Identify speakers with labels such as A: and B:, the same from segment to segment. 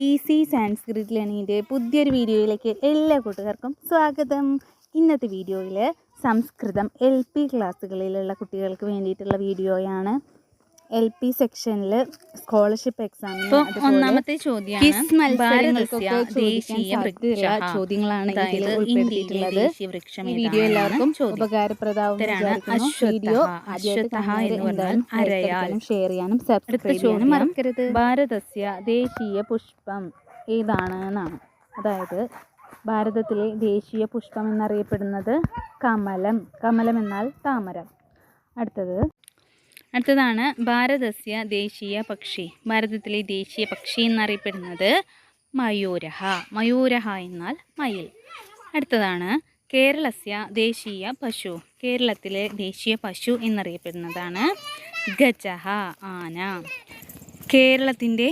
A: Easy Sanskrit ലേണിങ്ങിന്റെ പുതിയൊരു വീഡിയോയിലേക്ക് എല്ലാ കൂട്ടുകാർക്കും സ്വാഗതം. ഇന്നത്തെ വീഡിയോയിൽ സംസ്കൃതം എൽ പി ക്ലാസ്സുകളിലുള്ള കുട്ടികൾക്ക് വേണ്ടിയിട്ടുള്ള വീഡിയോയാണ് എൽ പി സെക്ഷനിൽ സ്കോളർഷിപ്പ് എക്സാമിന്
B: ഒന്നാമത്തെ
A: മത്സരങ്ങൾക്കൊക്കെ
B: ഭാരതസ്യ ദേശീയ
A: ചോദ്യങ്ങളാണ് ഇതിൽ ഉൾപ്പെടുത്തിയിട്ടുള്ളത്. വീഡിയോ എല്ലാവർക്കും
B: ഉപകാരപ്രദവും
A: ഉപകാരപ്രദമാവും വീഡിയോ. ആദ്യമായിട്ട് ഷെയർ ചെയ്യാനും സബ്സ്ക്രൈബ് ചെയ്യാനും മറക്കരുത്.
B: ഭാരതസ്യ ദേശീയ
A: പുഷ്പം ഏതാണ് എന്നാണ് അതായത് ഭാരതത്തിലെ ദേശീയ പുഷ്പം എന്നറിയപ്പെടുന്നത് കമലം. കമലം എന്നാൽ താമരം. അടുത്തത്
B: അടുത്തതാണ് ഭാരതസ്യ ദേശീയ പക്ഷി. ഭാരതത്തിലെ ദേശീയ പക്ഷി എന്നറിയപ്പെടുന്നത് മയൂരഹ. മയൂരഹ എന്നാൽ മയിൽ. അടുത്തതാണ് കേരളസ്യ ദേശീയ പശു. കേരളത്തിലെ ദേശീയ പശു എന്നറിയപ്പെടുന്നതാണ് ഗജഹ ആന. കേരളത്തിന്റെ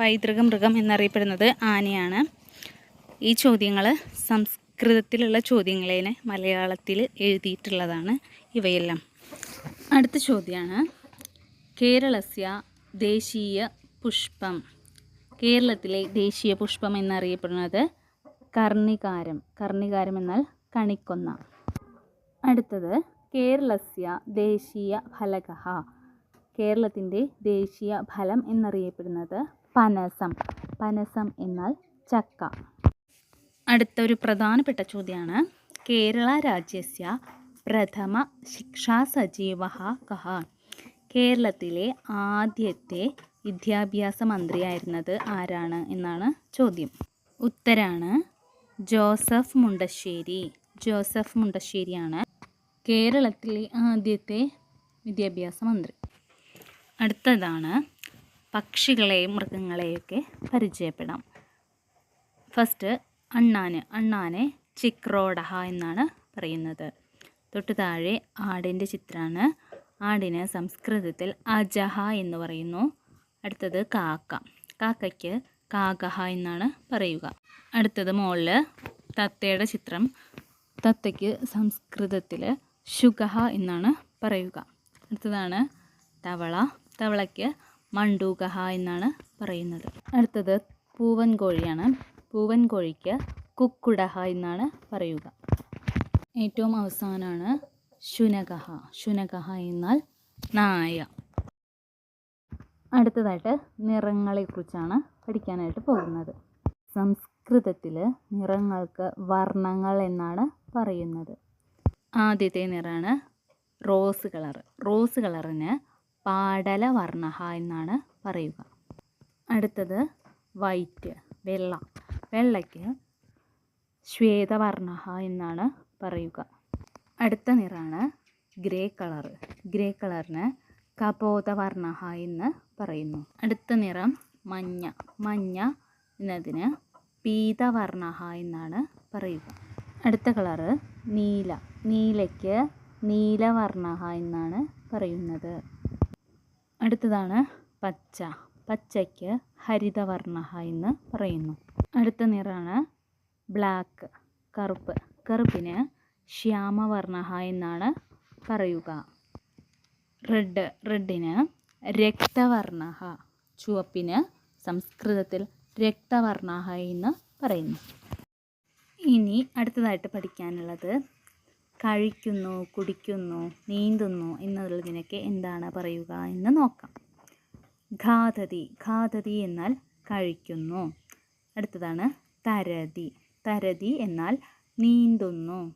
B: പൈതൃക മൃഗം എന്നറിയപ്പെടുന്നത് ആനയാണ്. ഈ ചോദ്യങ്ങൾ സംസ്കൃതത്തിലുള്ള ചോദ്യങ്ങളെ മലയാളത്തിൽ എഴുതിയിട്ടുള്ളതാണ് ഇവയെല്ലാം. അടുത്ത ചോദ്യമാണ് കേരളസ്യ ദേശീയ പുഷ്പം. കേരളത്തിലെ ദേശീയ പുഷ്പം എന്നറിയപ്പെടുന്നത് കർണികാരം. കർണികാരം എന്നാൽ കണിക്കൊന്ന. അടുത്തത് കേരളസ്യ ദേശീയ ഫലക കേരളത്തിന്റെ ദേശീയ ഫലം എന്നറിയപ്പെടുന്നത് പനസം. പനസം എന്നാൽ ചക്ക. അടുത്തൊരു പ്രധാനപ്പെട്ട ചോദ്യമാണ് കേരള രാജ്യസ്യ പ്രഥമ ശിക്ഷാ സജീവ കഹ. കേരളത്തിലെ ആദ്യത്തെ വിദ്യാഭ്യാസ മന്ത്രിയായിരുന്നത് ആരാണ് എന്നാണ് ചോദ്യം. ഉത്തരാണ് ജോസഫ് മുണ്ടശ്ശേരി. ജോസഫ് മുണ്ടശ്ശേരിയാണ് കേരളത്തിലെ ആദ്യത്തെ വിദ്യാഭ്യാസ മന്ത്രി. അടുത്തതാണ് പക്ഷികളെയും മൃഗങ്ങളെയൊക്കെ പരിചയപ്പെടാം. ഫസ്റ്റ് അണ്ണാന്. അണ്ണാനെ ചിക്രോഡഹ എന്നാണ് പറയുന്നത്. തൊട്ട് താഴെ ആടിന്റെ ചിത്രമാണ് ആടിന് സംസ്കൃതത്തിൽ അജഹ എന്ന് പറയുന്നു. അടുത്തത് കാക്ക. കാക്കയ്ക്ക് കാകഹ എന്നാണ് പറയുക. അടുത്തത് മുകളിൽ തത്തയുടെ ചിത്രം. തത്തയ്ക്ക് സംസ്കൃതത്തിൽ ശുഗഹ എന്നാണ് പറയുക. അടുത്തതാണ് തവള. തവളയ്ക്ക് മണ്ടൂകഹ എന്നാണ് പറയുന്നത്. അടുത്തത് പൂവൻ കോഴിയാണ് പൂവൻ കോഴിക്ക് കുക്കുടഹ എന്നാണ് പറയുക. ഏറ്റവും അവസാനമാണ് ശുനകഹ ശുനകഹ എന്നാൽ നായ. അടുത്തതായിട്ട് നിറങ്ങളെക്കുറിച്ചാണ് പഠിക്കാനായിട്ട് പോകുന്നത്. സംസ്കൃതത്തിൽ നിറങ്ങൾക്ക് വർണങ്ങൾ എന്നാണ് പറയുന്നത്. ആദ്യത്തെ നിറമാണ് റോസ് കളർ റോസ് കളറിന് പാടല വർണ എന്നാണ് പറയുക. അടുത്തത് വൈറ്റ് വെള്ള. വെള്ളയ്ക്ക് ശ്വേതവർണ എന്നാണ് പറയുക. അടുത്ത നിറമാണ് ഗ്രേ കളർ ഗ്രേ കളറിന് കപോതവർണഹ എന്ന് പറയുന്നു. അടുത്ത നിറം മഞ്ഞ. മഞ്ഞ എന്നതിന് പീതവർണ എന്നാണ് പറയുക. അടുത്ത കളറ് നീല. നീലയ്ക്ക് നീലവർണ എന്നാണ് പറയുന്നത്. അടുത്തതാണ് പച്ച. പച്ചയ്ക്ക് ഹരിതവർണ എന്ന് പറയുന്നു. അടുത്ത നിറമാണ് ബ്ലാക്ക്. കറുപ്പ്. കറുപ്പിന് ശ്യാമവർണ എന്നാണ് പറയുക. റെഡ് റെഡിന് രക്തവർണ ചുവപ്പിന് സംസ്കൃതത്തിൽ രക്തവർണ എന്ന് പറയുന്നു. ഇനി അടുത്തതായിട്ട് പഠിക്കാനുള്ളത് കഴിക്കുന്നു കുടിക്കുന്നു നീന്തുന്നു എന്നുള്ളതിനൊക്കെ എന്താണ് പറയുക എന്ന് നോക്കാം. ഘാതതി ഘാതതി എന്നാൽ കഴിക്കുന്നു. അടുത്തതാണ് തരതി. തരതി എന്നാൽ നീന്തുന്നു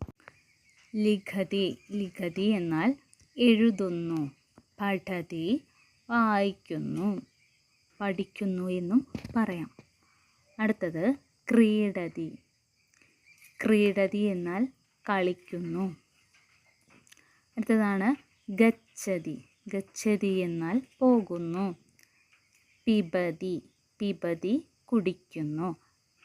B: ലിഖതി ലിഖതി എന്നാൽ എഴുതുന്നു പഠതി വായിക്കുന്നു പഠിക്കുന്നു എന്നും പറയാം. അടുത്തത് ക്രീഡതി. ക്രീഡതി എന്നാൽ കളിക്കുന്നു. അടുത്തതാണ് ഗച്ഛതി. ഗച്ഛതി എന്നാൽ പോകുന്നു. പിബതി പിബതി കുടിക്കുന്നു.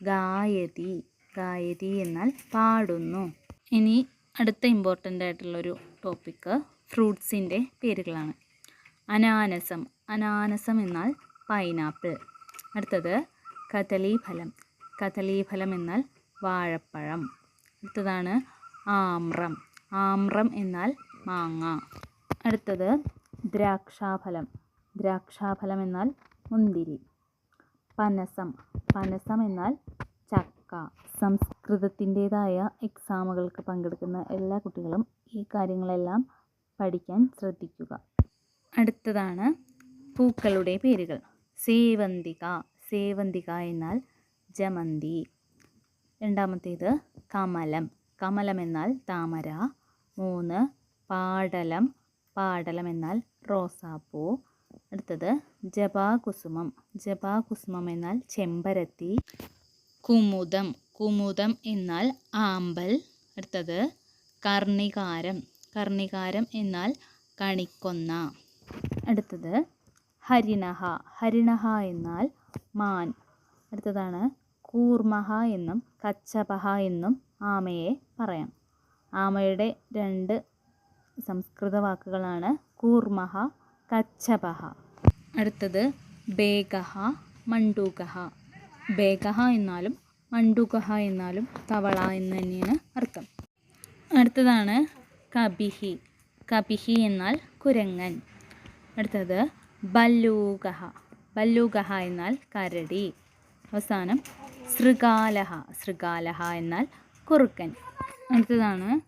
B: ഗായതി ഗായതി എന്നാൽ പാടുന്നു. ഇനി അടുത്ത ഇമ്പോർട്ടന്റ് ആയിട്ടുള്ളൊരു ടോപ്പിക്ക് ഫ്രൂട്ട്സിന്റെ പേരുകളാണ്. അനാനസം. അനാനസം എന്നാൽ പൈനാപ്പിൾ അടുത്തത് കദളീഫലം. കദളീഫലം എന്നാൽ വാഴപ്പഴം. അടുത്തതാണ് ആമ്രം. ആമ്രം എന്നാൽ മാങ്ങ. അടുത്തത് ദ്രാക്ഷാഫലം. ദ്രാക്ഷാഫലം എന്നാൽ മുന്തിരി.
A: പനസം. പനസം എന്നാൽ സംസ്കൃതത്തിന്റേതായ എക്സാമുകൾക്ക് പങ്കെടുക്കുന്ന എല്ലാ കുട്ടികളും ഈ കാര്യങ്ങളെല്ലാം പഠിക്കാൻ ശ്രദ്ധിക്കുക.
B: അടുത്തതാണ് പൂക്കളുടെ പേരുകൾ. സേവന്തിക സേവന്തിക എന്നാൽ ജമന്തി. രണ്ടാമത്തേത് കമലം. കമലം എന്നാൽ താമര. മൂന്ന് പാടലം. പാടലം എന്നാൽ റോസാപ്പൂ. അടുത്തത് ജപാകുസുമം. ജപാകുസുമം എന്നാൽ ചെമ്പരത്തി. കുമുദം. കുമുദം എന്നാൽ ആമ്പൽ. അടുത്തത് കർണികാരം. കർണികാരം എന്നാൽ കണിക്കൊന്ന. അടുത്തത് ഹരിണഹ. ഹരിണഹ എന്നാൽ മാൻ. അടുത്തതാണ് കൂർമഹ എന്നും കച്ചപഹ എന്നും ആമയെ പറയാം. ആമയുടെ രണ്ട് സംസ്കൃത വാക്കുകളാണ് കൂർമഹ കച്ചപഹ. അടുത്തത് ബേഗഹ മണ്ടൂകഹ ബേഗഹ എന്നാലും മണ്ടുകഹ എന്നാലും തവള എന്ന് തന്നെയാണ് അർത്ഥം. അടുത്തതാണ് കബിഹി കബിഹി എന്നാൽ കുരങ്ങൻ. അടുത്തത് ബല്ലൂകഹ ബല്ലൂകഹ എന്നാൽ കരടി. അവസാനം ശൃഗാലഹ. ശൃഗാലഹ എന്നാൽ കുറുക്കൻ. അടുത്തതാണ്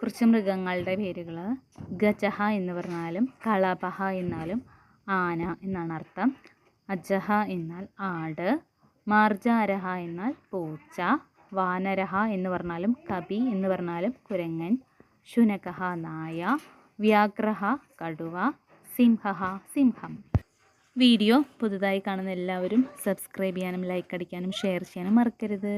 B: കുറച്ച് മൃഗങ്ങളുടെ പേരുകൾ. ഗജഹ എന്ന് പറഞ്ഞാലും കളപഹ എന്നാലും ആന എന്നാണ് അർത്ഥം. അജഹ എന്നാൽ ആട്. മാർജാരഹ എന്നാൽ പൂച്ച വാനരഹ എന്ന് പറഞ്ഞാലും കപി എന്ന് പറഞ്ഞാലും കുരങ്ങൻ ശുനകഹ നായ വ്യാഗ്രഹ കടുവ സിംഹഹ സിംഹം. വീഡിയോ പുതുതായി കാണുന്ന എല്ലാവരും സബ്സ്ക്രൈബ് ചെയ്യാനും ലൈക്ക് അടിക്കാനും ഷെയർ ചെയ്യാനും മറക്കരുത്.